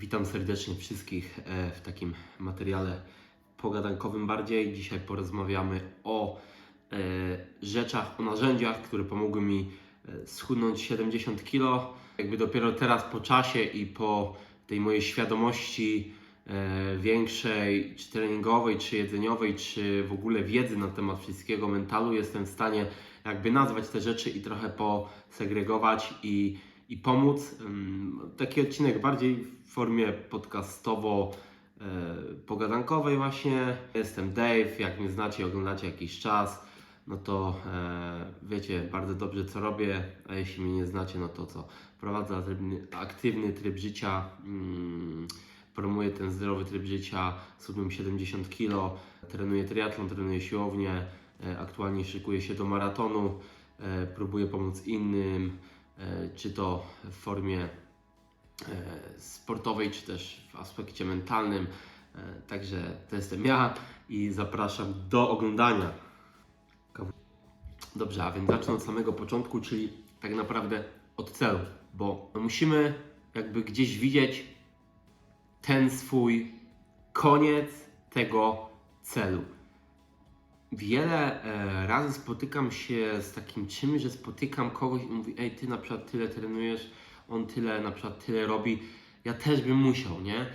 Witam serdecznie wszystkich e, w takim materiale pogadankowym bardziej. Dzisiaj porozmawiamy o e, rzeczach, o narzędziach, które pomogły mi e, schudnąć 70 kg. Jakby dopiero teraz po czasie i po tej mojej świadomości większej, czy treningowej, czy jedzeniowej, czy w ogóle wiedzy na temat wszystkiego mentalu, jestem w stanie jakby nazwać te rzeczy i trochę posegregować i, i pomóc. Taki odcinek bardziej w formie podcastowo e, pogadankowej właśnie. Jestem Dave, jak mnie znacie, oglądacie jakiś czas, no to e, wiecie bardzo dobrze co robię, a jeśli mnie nie znacie, no to co? Prowadzę aktywny, tryb życia, mm, promuję ten zdrowy tryb życia, schudłem 70 kg, trenuję triatlon, trenuję siłownię, e, aktualnie szykuję się do maratonu, próbuję pomóc innym, czy to w formie e, sportowej, czy też w aspekcie mentalnym. E, Także to jestem ja i zapraszam do oglądania. Dobrze, a więc zacznę od samego początku, czyli tak naprawdę od celu, bo musimy jakby gdzieś widzieć ten swój koniec tego celu. Wiele e, razy spotykam się z takim czymś, że spotykam kogoś i mówi, ej, ty na przykład tyle trenujesz, on tyle, na przykład tyle robi, ja też bym musiał, nie?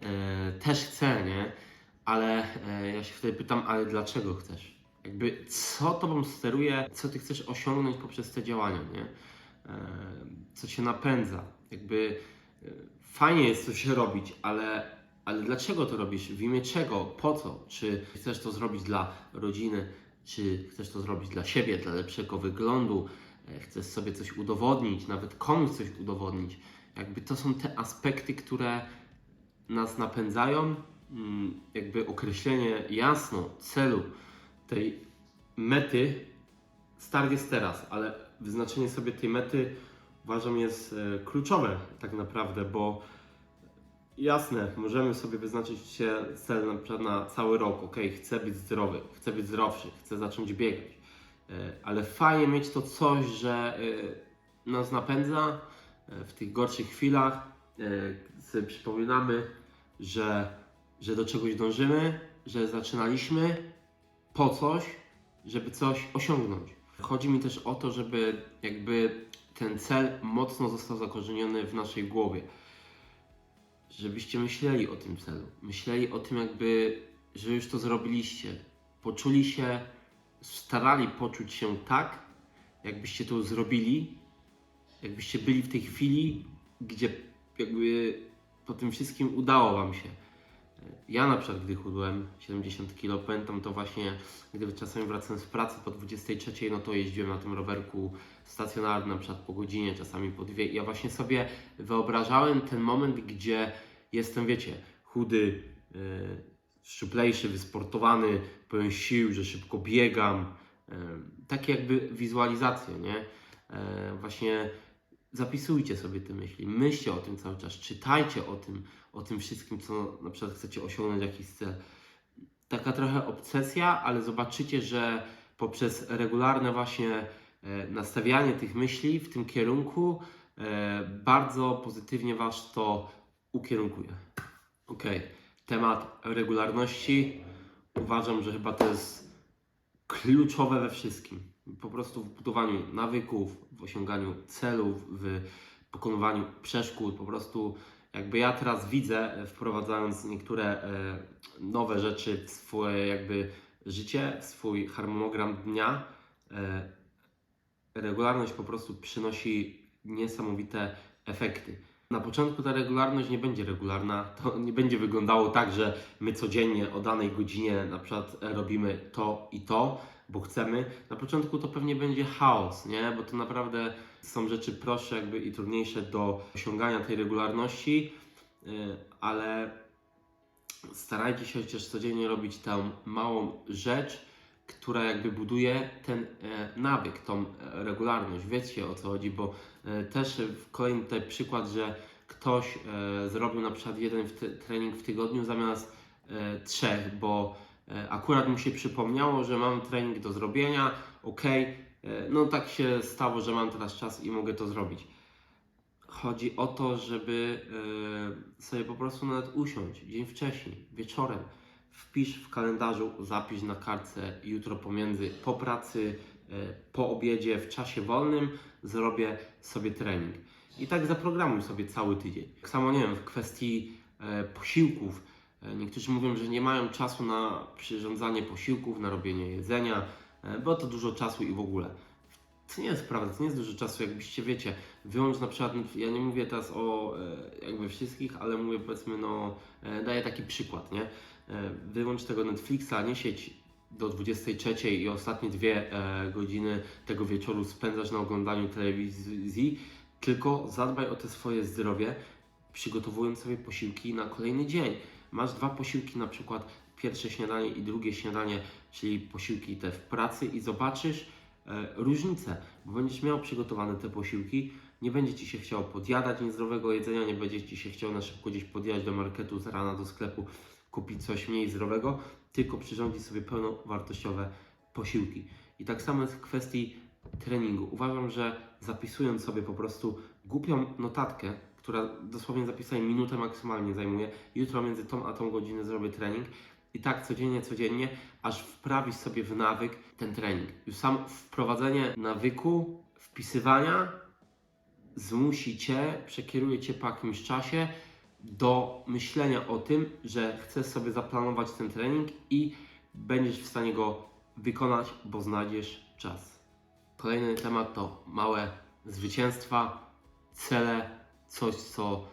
E, też chcę, nie? Ale e, ja się wtedy pytam, ale dlaczego chcesz? Jakby co tobą steruje, co ty chcesz osiągnąć poprzez te działania, nie? Co cię napędza? Jakby fajnie jest coś robić, ale, ale dlaczego to robisz? W imię czego? Po co? Czy chcesz to zrobić dla rodziny? Czy chcesz to zrobić dla siebie, dla lepszego wyglądu? E, Chcesz sobie coś udowodnić, nawet komuś coś udowodnić? Jakby to są te aspekty, które nas napędzają. Mm, Jakby określenie jasno celu tej mety start jest teraz, ale wyznaczenie sobie tej mety uważam jest e, kluczowe tak naprawdę, bo jasne, możemy sobie wyznaczyć się cel na przykład na cały rok, ok, chcę być zdrowy, chcę być zdrowszy, chcę zacząć biegać, E, ale fajnie mieć to coś, że e, nas napędza e, w tych gorszych chwilach, sobie przypominamy, że, że do czegoś dążymy, że zaczynaliśmy po coś, żeby coś osiągnąć. Chodzi mi też o to, żeby jakby ten cel mocno został zakorzeniony w naszej głowie. Żebyście myśleli o tym celu. Myśleli o tym jakby, że już to zrobiliście. Poczuli się, starali poczuć się tak, jakbyście to zrobili, jakbyście byli w tej chwili, gdzie jakby po tym wszystkim udało Wam się. Ja na przykład, gdy chudłem 70 kg, pamiętam to właśnie, gdy czasami wracałem z pracy po 23, no to jeździłem na tym rowerku stacjonarnym, na przykład po godzinie, czasami po dwie. I ja właśnie sobie wyobrażałem ten moment, gdzie jestem, wiecie, chudy, yy, szczuplejszy, wysportowany, pełen sił, że szybko biegam. Yy, takie jakby wizualizacje, nie? Yy, właśnie zapisujcie sobie te myśli, myślcie o tym cały czas, czytajcie o tym, o tym wszystkim, co na przykład chcecie osiągnąć jakiś cel. Taka trochę obsesja, ale zobaczycie, że poprzez regularne właśnie nastawianie tych myśli w tym kierunku e, bardzo pozytywnie Was to ukierunkuje. Ok, temat regularności. Uważam, że chyba to jest kluczowe we wszystkim. Po prostu w budowaniu nawyków, w osiąganiu celów, w pokonywaniu przeszkód. Po prostu jakby ja teraz widzę, e, wprowadzając niektóre e, nowe rzeczy w swoje jakby życie, w swój harmonogram dnia, e, regularność po prostu przynosi niesamowite efekty. Na początku ta regularność nie będzie regularna, to nie będzie wyglądało tak, że my codziennie o danej godzinie na przykład robimy to i to, bo chcemy. Na początku to pewnie będzie chaos, nie? Bo to naprawdę są rzeczy prostsze jakby i trudniejsze do osiągania tej regularności, yy, ale starajcie się chociaż codziennie robić tę małą rzecz, która jakby buduje ten e, nawyk, tą e, regularność. Wiecie o co chodzi, bo e, też kolejny tutaj przykład, że ktoś zrobił na przykład jeden trening w tygodniu zamiast trzech, bo akurat mu się przypomniało, że mam trening do zrobienia, ok, no tak się stało, że mam teraz czas i mogę to zrobić. chodzi o to, żeby sobie po prostu nawet usiąść dzień wcześniej, wieczorem. Wpisz w kalendarzu, zapisz na kartce jutro pomiędzy po pracy, e, po obiedzie, w czasie wolnym zrobię sobie trening. I tak zaprogramuj sobie cały tydzień. Tak samo nie wiem, w kwestii e, posiłków. E, niektórzy mówią, że nie mają czasu na przyrządzanie posiłków, na robienie jedzenia, bo to dużo czasu i w ogóle. To nie jest prawda, to nie jest dużo czasu, jakbyście wiecie. Wyłącz na przykład, ja nie mówię teraz o e, jakby wszystkich, ale mówię powiedzmy, no e, daję taki przykład, nie? E, wyłącz tego Netflixa, nie siedź do 23 i ostatnie dwie godziny tego wieczoru spędzasz na oglądaniu telewizji, tylko zadbaj o te swoje zdrowie, przygotowując sobie posiłki na kolejny dzień. Masz dwa posiłki, na przykład pierwsze śniadanie i drugie śniadanie, czyli posiłki te w pracy i zobaczysz różnicę, bo będziesz miał przygotowane te posiłki, nie będzie Ci się chciało podjadać niezdrowego jedzenia, nie będzie Ci się chciało na szybko gdzieś podjechać do marketu z rana do sklepu, kupić coś mniej zdrowego, tylko przyrządzić sobie pełnowartościowe posiłki. I tak samo jest w kwestii treningu. Uważam, że zapisując sobie po prostu głupią notatkę, która dosłownie zapisanie minutę maksymalnie zajmuje, jutro między tą a tą godzinę zrobię trening i tak codziennie, codziennie, aż wprawisz sobie w nawyk ten trening. Już sam wprowadzenie nawyku, wpisywania zmusi Cię, przekieruje Cię po jakimś czasie do myślenia o tym, że chcesz sobie zaplanować ten trening i będziesz w stanie go wykonać, bo znajdziesz czas. Kolejny temat to małe zwycięstwa, cele, coś co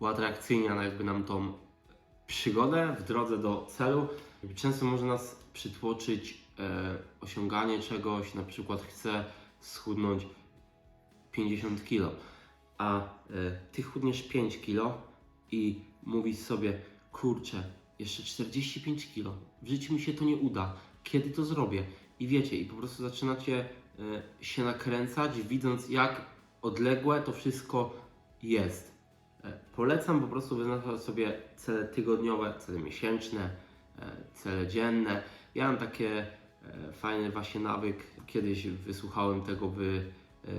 uatrakcyjnia jakby nam tą przygodę w drodze do celu. Często może nas przytłoczyć e, osiąganie czegoś, na przykład chcę schudnąć 50 kg, a e, ty chudniesz 5 kg i mówisz sobie, kurczę, jeszcze 45 kg, w życiu mi się to nie uda, kiedy to zrobię? I wiecie, i po prostu zaczynacie e, się nakręcać, widząc jak odległe to wszystko jest. E, Polecam po prostu wyznaczać sobie cele tygodniowe, cele miesięczne, e, cele dzienne. Ja mam takie e, fajny właśnie nawyk. Kiedyś wysłuchałem tego w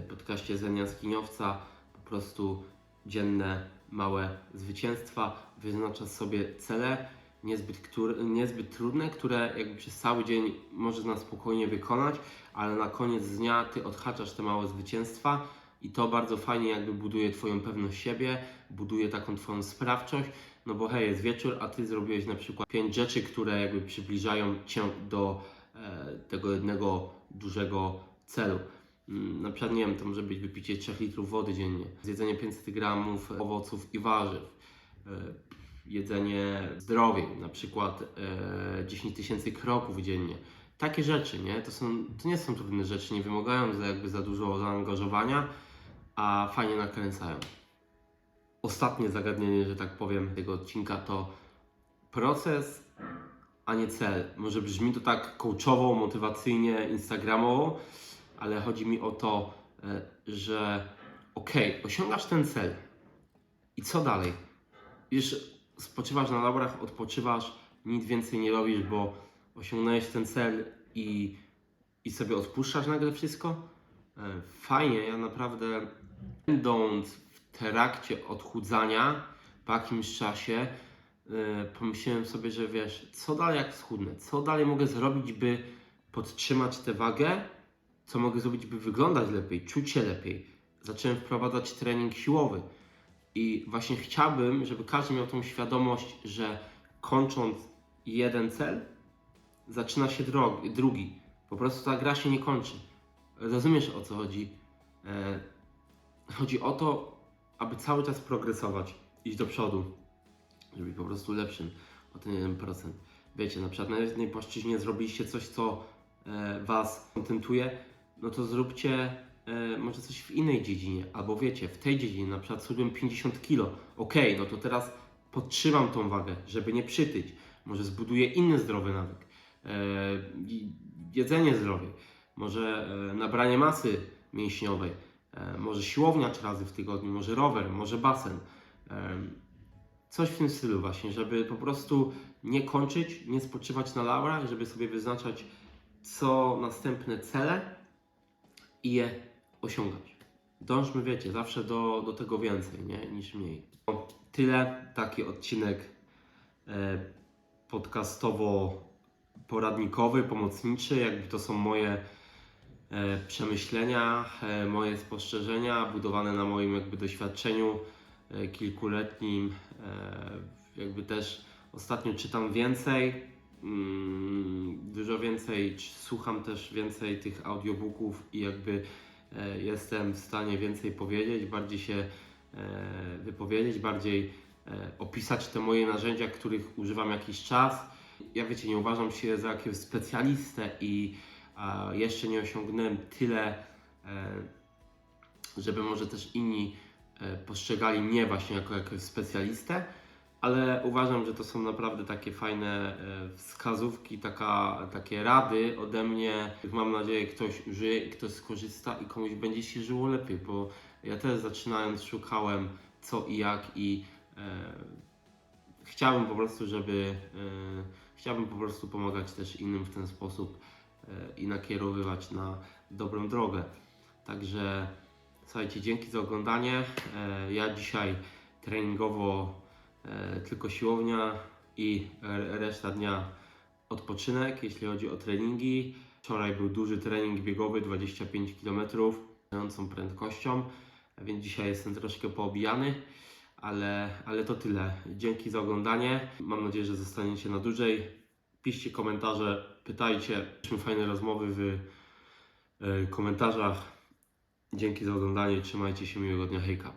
podcaście Zen Jaskiniowca. Po prostu dzienne, małe zwycięstwa. Wyznaczasz sobie cele niezbyt, które, niezbyt trudne, które jakby przez cały dzień możesz na spokojnie wykonać, ale na koniec dnia Ty odhaczasz te małe zwycięstwa i to bardzo fajnie jakby buduje Twoją pewność siebie, buduje taką Twoją sprawczość, no bo hej, jest wieczór, a Ty zrobiłeś na przykład pięć rzeczy, które jakby przybliżają Cię do e, tego jednego dużego celu. Mm, Na przykład, nie wiem, to może być wypicie 3 litrów wody dziennie, zjedzenie 500 gramów owoców i warzyw, e, jedzenie zdrowiej, na przykład e, 10 tysięcy kroków dziennie. Takie rzeczy, nie? To, są, to nie są trudne rzeczy, nie wymagają za, jakby za dużo zaangażowania, a fajnie nakręcają. Ostatnie zagadnienie, że tak powiem, tego odcinka to proces, a nie cel. Może brzmi to tak coachowo, motywacyjnie, instagramowo, ale chodzi mi o to, e, że okej, osiągasz ten cel i co dalej? Już spoczywasz na laurach, odpoczywasz, nic więcej nie robisz, bo osiągnąłeś ten cel i, i sobie odpuszczasz nagle wszystko? E, Fajnie, ja naprawdę będąc w trakcie odchudzania po jakimś czasie e, pomyślałem sobie, że wiesz, co dalej jak schudnę? Co dalej mogę zrobić, by podtrzymać tę wagę? Co mogę zrobić, by wyglądać lepiej, czuć się lepiej? Zacząłem wprowadzać trening siłowy. I właśnie chciałbym, żeby każdy miał tą świadomość, że kończąc jeden cel, zaczyna się drog- drugi. Po prostu ta gra się nie kończy. Rozumiesz o co chodzi? E, chodzi o to, aby cały czas progresować, iść do przodu, żeby po prostu lepszym o ten 1%. Wiecie, na przykład na jednej płaszczyźnie zrobiliście coś, co e, Was kontentuje, no to zróbcie e, może coś w innej dziedzinie, albo wiecie, w tej dziedzinie, na przykład schudłem 50 kg, okej, no to teraz podtrzymam tą wagę, żeby nie przytyć, może zbuduję inny zdrowy nawyk, e, jedzenie zdrowe, może e, nabranie masy mięśniowej, może siłownia trzy razy w tygodniu, może rower, może basen. Em, Coś w tym stylu właśnie, żeby po prostu nie kończyć, nie spoczywać na laurach, żeby sobie wyznaczać co następne cele i je osiągać. dążmy, wiecie, zawsze do, do tego więcej, nie? Niż mniej. O, Tyle, taki odcinek e, podcastowo-poradnikowy, pomocniczy, jakby to są moje e, przemyślenia, e, moje spostrzeżenia, budowane na moim jakby doświadczeniu e, kilkuletnim. E, jakby też ostatnio czytam więcej, mm, dużo więcej, słucham też więcej tych audiobooków i jakby e, jestem w stanie więcej powiedzieć, bardziej się e, wypowiedzieć, bardziej e, opisać te moje narzędzia, których używam jakiś czas. Ja wiecie, nie uważam się za jakiegoś specjalistę i jeszcze nie osiągnąłem tyle, e, żeby może też inni e, postrzegali mnie właśnie jako jakiegoś specjalistę, ale uważam, że to są naprawdę takie fajne e, wskazówki, taka, takie rady ode mnie. Mam nadzieję, ktoś użyje ktoś skorzysta i komuś będzie się żyło lepiej, bo ja też zaczynając szukałem co i jak i e, chciałbym po prostu, żeby e, chciałbym po prostu pomagać też innym w ten sposób i nakierowywać na dobrą drogę. Także słuchajcie, dzięki za oglądanie. E, ja dzisiaj treningowo e, tylko siłownia i reszta dnia odpoczynek, jeśli chodzi o treningi. Wczoraj był duży trening biegowy, 25 km, mającą prędkością, więc dzisiaj jestem troszkę poobijany, ale, ale to tyle. Dzięki za oglądanie. Mam nadzieję, że zostaniecie na dłużej. Piszcie komentarze, pytajcie. Mieliśmy fajne rozmowy w e, komentarzach. Dzięki za oglądanie. Trzymajcie się miłego dnia. Hejka.